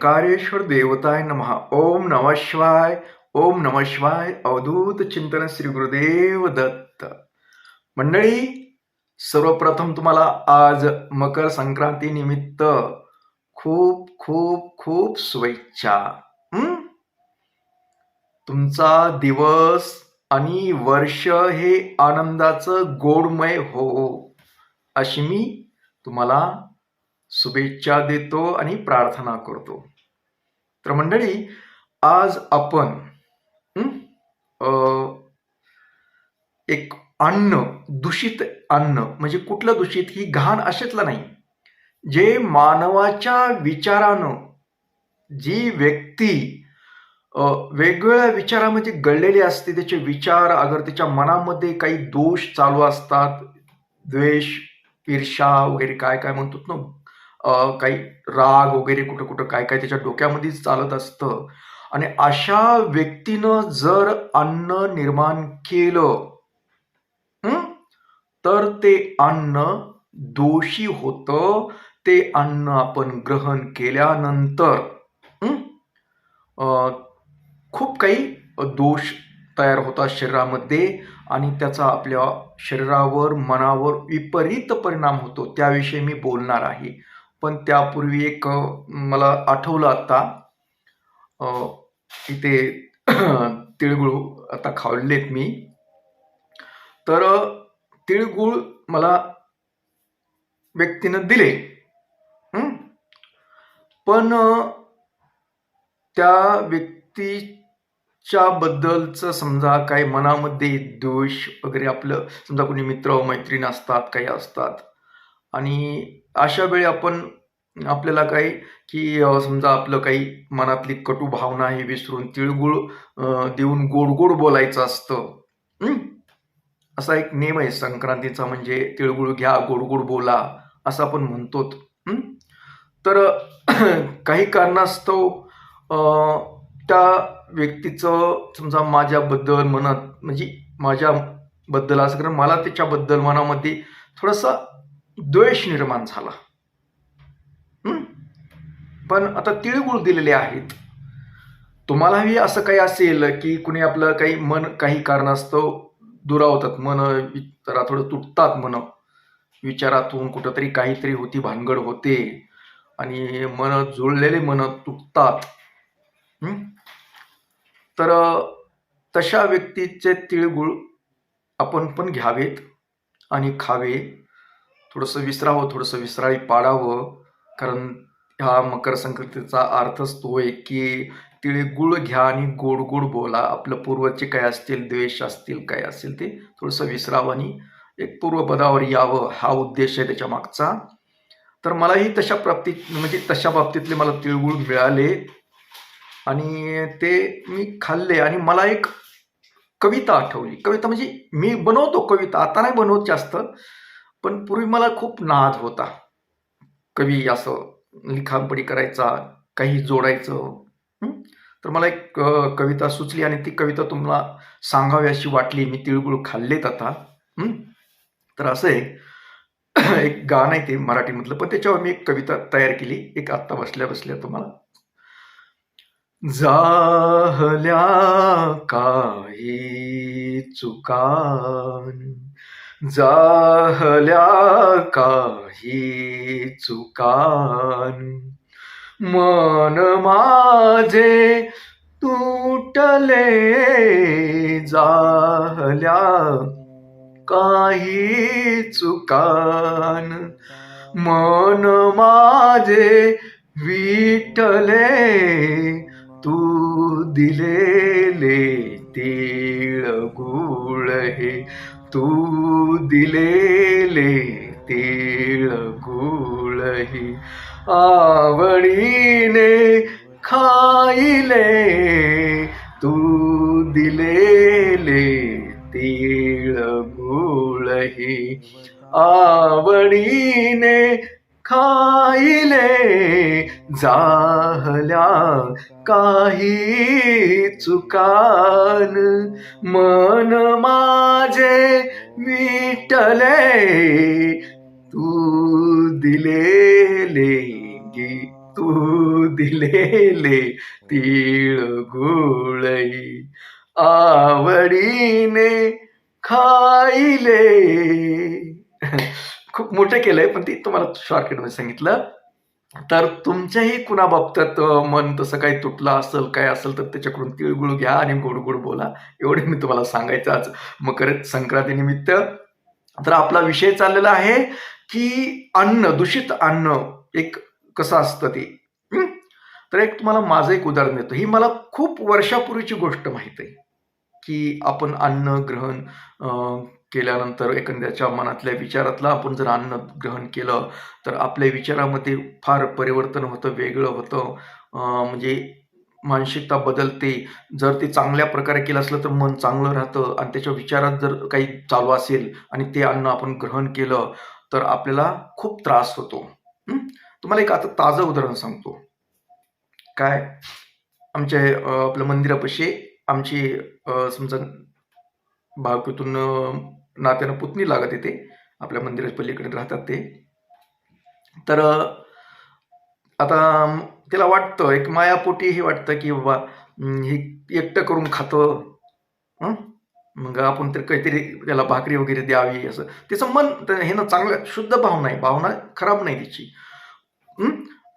ओंकारेश्वर देवताय नमः. ओम नमः शिवाय ओम नमः शिवाय अवधूत चिंतन श्री गुरुदेव दत्त. मंडळी सर्वप्रथम तुम्हाला आज मकर संक्रांती निमित्त खूप खूप खूप शुभेच्छा. तुमचा दिवस आणि वर्ष हे आनंदाचं गोडमय हो. हो. अशी मी तुम्हाला शुभेच्छा देतो आणि प्रार्थना करतो. तर मंडळी आज आपण एक अन्न दूषित अन्न म्हणजे कुठलं दूषित? ही घाण अशातलं नाही. जे मानवाच्या विचारानं जी व्यक्ती वेगवेगळ्या विचारामध्ये गळलेली असते त्याचे विचार अगर त्याच्या मनामध्ये काही दोष चालू असतात द्वेष ईर्षा वगैरे काय काय म्हणतो ना काही राग वगैरे कुठं कुठं काय काय त्याच्या डोक्यामध्येच चालत असतं. आणि अशा व्यक्तीनं जर अन्न निर्माण केलं तर ते अन्न दोषी होतं. ते अन्न आपण ग्रहण केल्यानंतर खूप काही दोष तयार होतात शरीरामध्ये आणि त्याचा आपल्या शरीरावर मनावर विपरीत परिणाम होतो. त्याविषयी मी बोलणार आहे. पण त्यापूर्वी एक मला आठवलं आता इथे तिळगुळ आता खाल्लेत मी. तर तिळगुळ मला व्यक्तीनं दिले. पण त्या व्यक्तीच्या बद्दलचं समजा काही मनामध्ये द्वेष वगैरे आपलं समजा कोणी मित्र मैत्रीण असतात काही असतात आणि अशा वेळी आपण आपल्याला काही की समजा आपलं काही मनातली कटू भावना हे विसरून तिळगुळ देऊन गोड गोड बोलायचं असतं. असा एक नेम आहे संक्रांतीचा म्हणजे तिळगुळ घ्या गोड गोड बोला असं आपण म्हणतो तर काही कारणास्तव त्या व्यक्तीचं समजा माझ्याबद्दल मनात म्हणजे माझ्याबद्दल असं कारण मला त्याच्याबद्दल मनामध्ये थोडासा द्वेष निर्माण झाला. पण आता तिळगुळ दिलेले आहेत. तुम्हालाही असं काही असेल की कुणी आपलं काही मन काही कारणास्तव दुरावतात मन जरा थोडं तुटतात मन. विचारातून कुठंतरी काहीतरी होती भानगड होते आणि मन जुळलेले मन तुटतात. तर तशा व्यक्तीचे तिळगुळ आपण पण घ्यावेत आणि खावे. थोडंसं विसरावं थोडंसं विसराळी पाडावं. कारण ह्या मकर संक्रांतीचा अर्थच तो आहे की तिळगुळ घ्या आणि गोड गोड बोला. आपलं पूर्वचे काय असतील द्वेष असतील काय असतील ते थोडंसं विसरावं आणि एक पूर्वपदावर यावं. हा उद्देश आहे त्याच्या मागचा. तर मलाही तशा प्राप्तीत म्हणजे तशा बाबतीतले मला तिळगुळ मिळाले आणि ते मी खाल्ले आणि मला एक कविता आठवली. कविता म्हणजे मी बनवतो कविता. आता नाही बनवत जास्त. पण पूर्वी मला खूप नाद होता. कवी असं लिखाणपणी करायचा काही जोडायचं तर मला एक कविता सुचली आणि ती कविता तुम्हाला सांगावी अशी वाटली. मी तिळगुळ खाल्लेत आता तर असं आहे एक गाणं आहे ते मराठीमधलं. पण त्याच्यावर मी एक कविता तयार केली. एक आत्ता बसल्या बसल्या तुम्हाला. जाहल्या काही चुकान जाहल्या काही चुकान. मन माझे तुटले जाहल्या काही चुकान. मन माझे विटले तू दिलेले तिळगुळ हे तू दिलेले तिळगुळ आवडीने खाईले. तू दिलेले तिळगुळ आवडीने खाईले जाहल्या काही चुकान. मन माझे मिटले तू दिलेले गी तू दिलेले तीळ गुळई आवडीने खाईले. खूप मोठं केलंय पण ते तुम्हाला शॉर्टकटमध्ये सांगितलं. तर तुमच्याही कुणाबाबतीत मन तसं काही तुटलं असेल काय असेल तर त्याच्याकडून तिळगुळ घ्या आणि गोड गोड बोला. एवढे मी तुम्हाला सांगायचं आज. मकर संक्रांतीनिमित्त तर आपला विषय चाललेला आहे की अन्न दूषित अन्न एक कसं असतं ते? तर एक तुम्हाला माझं एक उदाहरण देतो. ही मला खूप वर्षापूर्वीची गोष्ट माहीत आहे की आपण अन्न ग्रहण अं, केल्यानंतर एखाद्याच्या मनातल्या विचारातलं आपण जर अन्न ग्रहण केलं तर आपल्या विचारामध्ये फार परिवर्तन होतं वेगळं होतं. म्हणजे मानसिकता बदलते. जर ते चांगल्या प्रकारे केलं असलं तर मन चांगलं राहतं. आणि त्याच्या विचारात जर काही चालू असेल आणि ते अन्न आपण ग्रहण केलं तर आपल्याला खूप त्रास होतो. तुम्हाला एक आता ताजं उदाहरण सांगतो. काय? आमच्या आपल्या मंदिरापाशी आमची समजा भावकीतून नात्यानं पुतणी लागत येते आपल्या मंदिराच्या पलीकडे राहतात ते. तर आता तिला वाटतं एक मायापोटी हे वाटतं की बाबा हे एकटं करून खातं. मग आपण तर काहीतरी त्याला भाकरी वगैरे द्यावी असं. तिचं मन तर हे ना चांगलं शुद्ध भावना आहे. भावना खराब नाही तिची.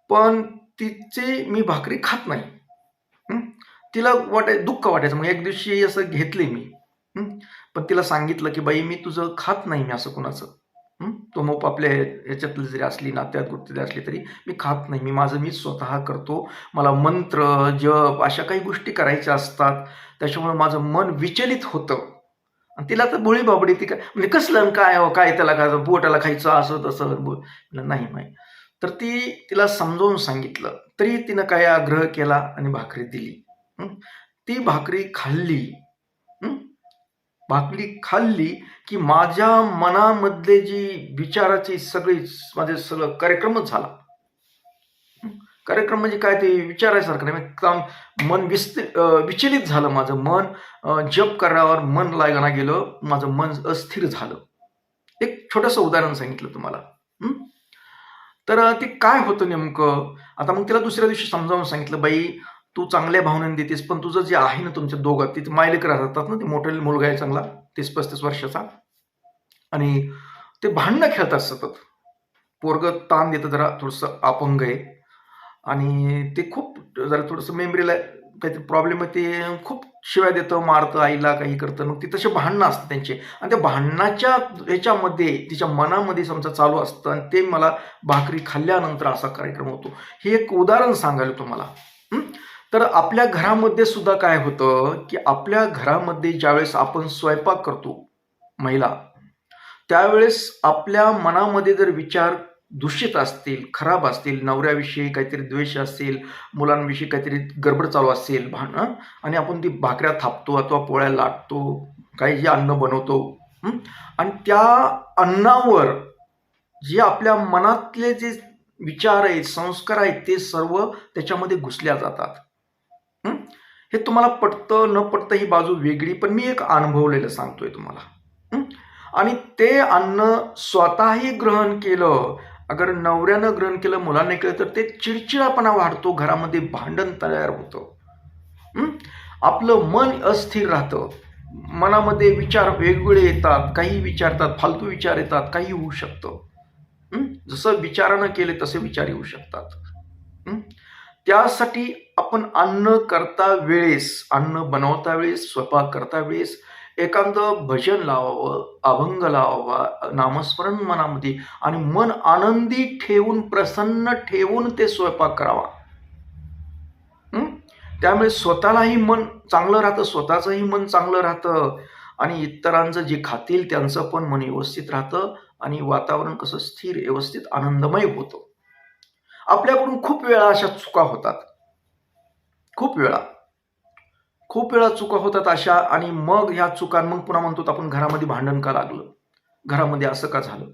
पण तिचे मी भाकरी खात नाही. तिला वाटाय दुःख वाटायचं. मग एक दिवशी असं घेतले मी. पण तिला सांगितलं की बाई मी तुझं खात नाही मी असं कुणाचं. तो मोप आपल्या ह्याच्यातली जरी असली नात्यात गुप्तली असली तरी मी खात नाही मी माझं मी स्वतः करतो. मला मंत्र जप अशा काही गोष्टी करायच्या असतात. त्याच्यामुळे माझं मन विचलित होतं. आणि तिला तर बोळी बाबडी ती काय म्हणजे कसलं आणि काय काय त्याला काय बोटाला खायचं असं तसं बोल नाही माही तर ती तिला समजावून सांगितलं. तरी तिनं काय आग्रह केला आणि भाकरी दिली. ती भाकरी खाल्ली. भाकरी खाल्ली की माझ्या मनामधले जी विचाराची सगळी माझे सगळं कार्यक्रमच झाला. कार्यक्रम म्हणजे काय ते विचारायसारखं नाही. काम मन विस्त विचलित झालं माझं मन जप करण्यावर मन लागायला गेलं माझं मन अस्थिर झालं. एक छोटंसं उदाहरण सांगितलं तुम्हाला. तर ते काय होतं नेमकं? आता मग तिला दुसऱ्या दिवशी समजावून सांगितलं बाई तू चांगल्या भावनेने देतेस पण तुझं जे आहे ना तुमच्या दोघं तिथे मायलेकर राहतात ना ते मोठे मुलगा आहे चांगला तीस पस्तीस वर्षाचा. आणि ते भांडणं खेळतात सतत. पोरग ताण देतं जरा थोडंसं अपंग आहे. आणि ते खूप जरा थोडंसं मेमरीला काहीतरी प्रॉब्लेम आहे ते खूप शिवाय देतं मारतं आईला काही करतं. मग ते तसे भांडणं असतं त्यांचे. आणि त्या भांडणाच्या ह्याच्यामध्ये तिच्या मनामध्ये समजा चालू असतं आणि ते मला भाकरी खाल्ल्यानंतर असा कार्यक्रम होतो. हे एक उदाहरण सांगायला तुम्हाला. तर आपल्या घरामध्ये सुद्धा काय होतं की आपल्या घरामध्ये ज्यावेळेस आपण स्वयंपाक करतो महिला त्यावेळेस आपल्या मनामध्ये जर विचार दूषित असतील खराब असतील नवऱ्याविषयी काहीतरी द्वेष असेल मुलांविषयी काहीतरी गडबड चालू असेल भांडणं आणि आपण ती भाकऱ्या थापतो अथवा पोळ्या लाटतो काही जे अन्न बनवतो आणि त्या अन्नावर जे आपल्या मनातले जे विचार आहेत संस्कार आहेत ते सर्व त्याच्यामध्ये घुसल्या जातात. हे? तुम्हाला पटतं न पटतं ही बाजू वेगळी पण मी एक अनुभवलेलं सांगतोय तुम्हाला. आणि ते अन्न स्वतःही ग्रहण केलं अगर नवऱ्यानं ग्रहण केलं मुलाने केलं तर ते चिडचिडापणा वाढतो घरामध्ये भांडण तयार होतं. आपलं मन अस्थिर राहतं. मनामध्ये विचार वेगवेगळे येतात काही विचारतात फालतू विचार येतात काही होऊ शकतं. जसं विचारानं केले तसे विचार येऊ शकतात. त्यासाठी आपण अन्न करता वेळेस अन्न बनवता वेळेस स्वयंपाक करता वेळेस एखादं भजन लावावं अभंग लावावा नामस्मरण मनामध्ये आणि मन आनंदी ठेवून प्रसन्न ठेवून ते स्वयंपाक करावा. त्यामुळे स्वतःलाही मन चांगलं राहतं स्वतःचंही मन चांगलं राहतं आणि इतरांचं जे खातील त्यांचं पण मन व्यवस्थित राहतं आणि वातावरण कसं स्थिर व्यवस्थित आनंदमय होतं. आपल्याकडून खूप वेळा अशा चुका होतात. खूप वेळा. खूप वेळा चुका होतात अशा आणि मग ह्या चुका मग पुन्हा म्हणतो आपण घरामध्ये भांडण का लागलं? घरामध्ये असं का झालं?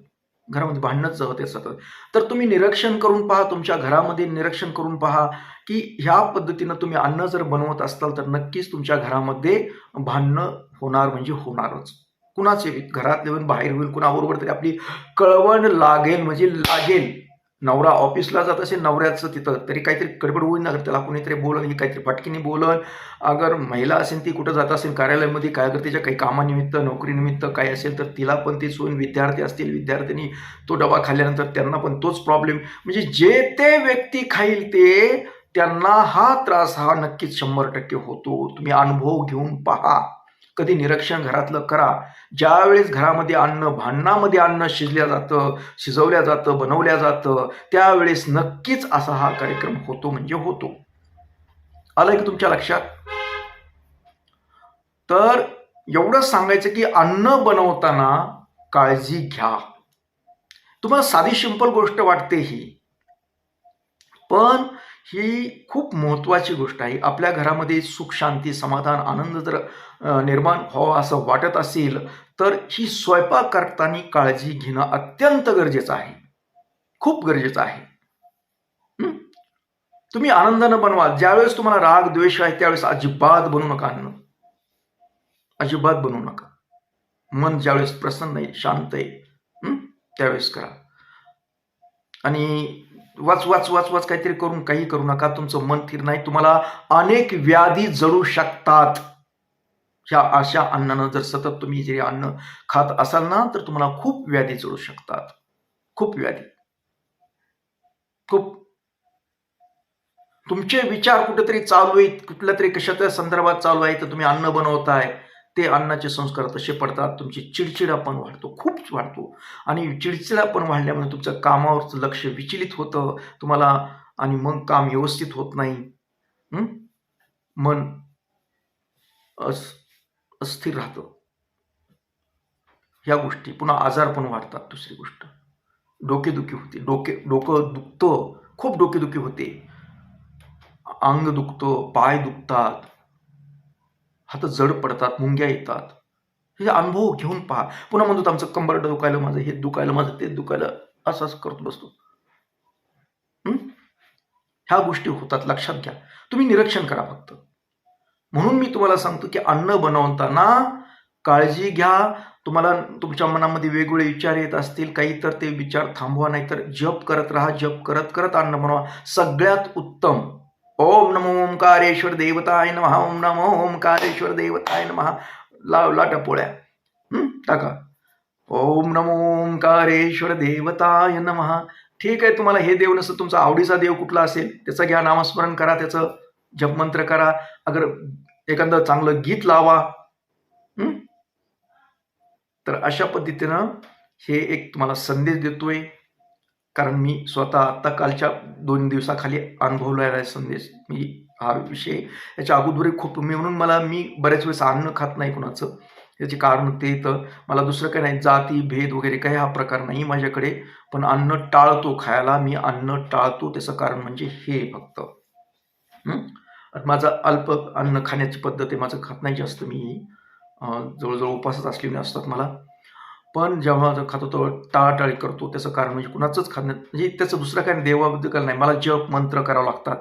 घरामध्ये भांडणच होते सतत. तर तुम्ही निरीक्षण करून पहा तुमच्या घरामध्ये निरीक्षण करून पहा की ह्या पद्धतीनं तुम्ही अन्न जर बनवत असाल तर नक्कीच तुमच्या घरामध्ये भांडणं होणार म्हणजे होणारच. कुणाचे घरात येऊन बाहेर होईल कुणाबरोबर तरी आपली कळवण लागेल म्हणजे लागेल. नवरा ऑफिसला जात असेल नवऱ्याचं तिथं तरी काहीतरी गडबड होईल ना त्याला कोणीतरी बोलन ही काहीतरी फटकीने बोलन अगर महिला असेल ती कुठं जात असेल कार्यालयामध्ये काय अगर तिच्या काही कामानिमित्त नोकरीनिमित्त काय असेल तर तिला पण ते सोयीन विद्यार्थी असतील विद्यार्थ्यांनी तो डबा खाल्ल्यानंतर त्यांना पण तोच प्रॉब्लेम म्हणजे जे ते व्यक्ती खाईल ते त्यांना हा त्रास हा नक्कीच शंभर टक्के होतो. तुम्ही अनुभव घेऊन पहा. कधी निरीक्षण घरातलं करा. ज्यावेळेस घरामध्ये अन्न भांडणामध्ये अन्न शिजल्या जातं शिजवल्या जातं बनवल्या जातं त्यावेळेस नक्कीच असा हा कार्यक्रम होतो म्हणजे होतो. आलं की तुमच्या लक्षात? तर एवढंच सांगायचं की अन्न बनवताना काळजी घ्या. तुम्हाला साधी सिंपल गोष्ट वाटते ही पण ही खूप महत्त्वाची गोष्ट आहे. आपल्या घरामध्ये सुख शांती समाधान आनंद जर निर्माण व्हावा असं वाटत असेल तर ही स्वयंपाक करताना काळजी घेणं अत्यंत गरजेचं आहे. खूप गरजेचं आहे. तुम्ही आनंदानं बनवा ज्यावेळेस तुम्हाला राग द्वेष आहे त्यावेळेस अजिबात बनवू नका अन्न. अजिबात बनवू नका. मन ज्यावेळेस प्रसन्न आहे शांत आहे त्यावेळेस करा. आणि वाच वाच वाच वाच काहीतरी करून काही करू नका. तुमचं मन थिर नाही. तुम्हाला अनेक व्याधी जळू शकतात. ह्या अशा अन्नानं जर सतत तुम्ही जे अन्न खात असाल ना तर तुम्हाला खूप व्याधी जळू शकतात. खूप व्याधी. खूप. तुमचे विचार कुठेतरी चालू आहेत. कुठल्या तरी कशाच्या संदर्भात चालू आहे तर तुम्ही अन्न बनवताय. ते अन्नाचे संस्कार तसे पडतात तुमची चिडचिडापण वाढतो खूप वाढतो. आणि चिडचिडापण वाढल्यामुळे तुमचं कामावरचं लक्ष विचलित होतं तुम्हाला आणि मग काम व्यवस्थित होत नाही. मन अस अस्थिर राहतं. ह्या गोष्टी पुन्हा आजार पण वाढतात दुसरी गोष्ट. डोकेदुखी होते डोके डोकं दुखतं खूप डोकेदुखी होते. अंग दुखतं पाय दुखतात. हात जड पडतात मुंग्या येतात. हे अनुभव घेऊन पहा. पुन्हा म्हणतो आमचं कंबरट दुखायला माझं हे दुखायलं माझं ते दुखायलं. असं असं करत बसतो. ह्या गोष्टी होतात लक्षात घ्या. तुम्ही निरीक्षण करा फक्त. म्हणून मी तुम्हाला सांगतो की अन्न बनवताना काळजी घ्या. तुम्हाला तुमच्या मनामध्ये वेगवेगळे विचार येत असतील काही तर ते विचार थांबवा नाही तर जप करत राहा जप करत करत अन्न बनवा. सगळ्यात उत्तम. ओम नमो ओंकारेश्वर देवताय नमः ओम नमो ओंकारेश्वर देवताय नमः. लाव लाटा पोळ्या. टाका. ओम नमो ओंकारेश्वर देवताय नमः. ठीक आहे तुम्हाला हे देव नसतं तुमचा आवडीचा देव कुठला असेल त्याचं घ्या नामस्मरण करा त्याचं जपमंत्र करा. अगर एखादं चांगलं गीत लावा. तर अशा पद्धतीनं हे एक तुम्हाला संदेश देतोय. कारण मी स्वतः आत्ता कालच्या दोन दिवसाखाली अनुभवलेला आहे संदेश. मी हा विषय याच्या अगोदर खूप मी म्हणून मला मी बऱ्याच वेळेस अन्न खात नाही कुणाचं. याचे कारण ते तर मला दुसरं काही नाही. जाती भेद वगैरे काही हा प्रकार नाही माझ्याकडे. पण अन्न टाळतो खायला मी अन्न टाळतो त्याचं कारण म्हणजे हे फक्त. माझं माझा अल्प अन्न खाण्याची पद्धत आहे. माझं खात नाही जास्त मी. जवळजवळ उपासच असलेले असतात मला. पण जेव्हा जो खातो तो टाळाटाळी करतो त्याचं कारण म्हणजे कुणाचंच खाणं म्हणजे त्याचं दुसरं काही देवाबद्दल नाही. मला जप मंत्र करावं लागतात.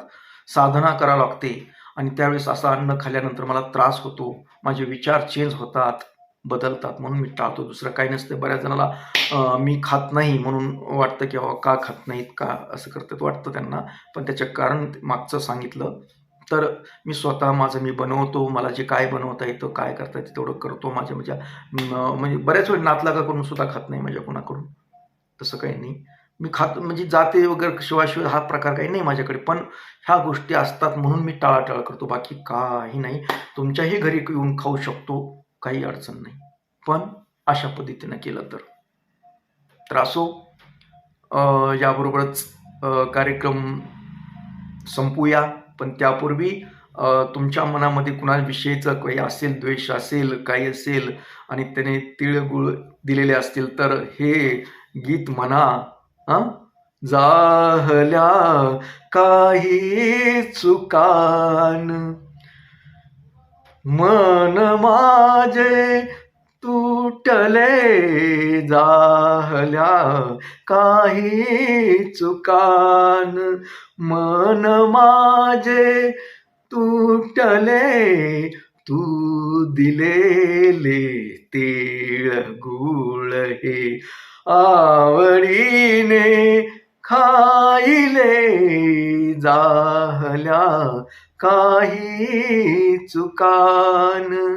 साधना करावं लागते. आणि त्यावेळेस असं अन्न खाल्ल्यानंतर मला त्रास होतो. माझे विचार चेंज होतात बदलतात. म्हणून मी टाळतो. दुसरं काही नसतं. बऱ्याच जणाला मी खात नाही म्हणून वाटतं की बाबा का खात नाहीत? का? असं करतात वाटतं त्यांना. पण त्याचं कारण मागचं सांगितलं. तर मी स्वतः माझं मी बनवतो मला जे काय बनवता येतं काय करता येतं तेवढं करतो. माझ्या म्हणजे म्हणजे बऱ्याच वेळ नातलागा करून सुद्धा खात नाही माझ्या कोणाकडून. तसं काही नाही. मी खात म्हणजे जाते वगैरे शिवाशिवाय हा प्रकार काही नाही माझ्याकडे. पण ह्या गोष्टी असतात म्हणून मी टाळाटाळ करतो. बाकी काही नाही. तुमच्याही घरी येऊन खाऊ शकतो. काही अडचण नाही. पण अशा पद्धतीनं केलं तर. तर असो याबरोबरच कार्यक्रम संपूया. पण त्यापूर्वी तुमच्या मनामध्ये कुणाविषयीचं काही असेल द्वेष असेल काही असेल आणि त्याने तिळगुळ दिलेले असतील तर हे गीत म्हणा हं? जाहल्या काही चुकान मन माझे तुटले जाहल्या काही चुकान. मन माझे तुटले तू दिलेले तिळगुळ हे आवडीने खाईले जाहल्या काही चुकान.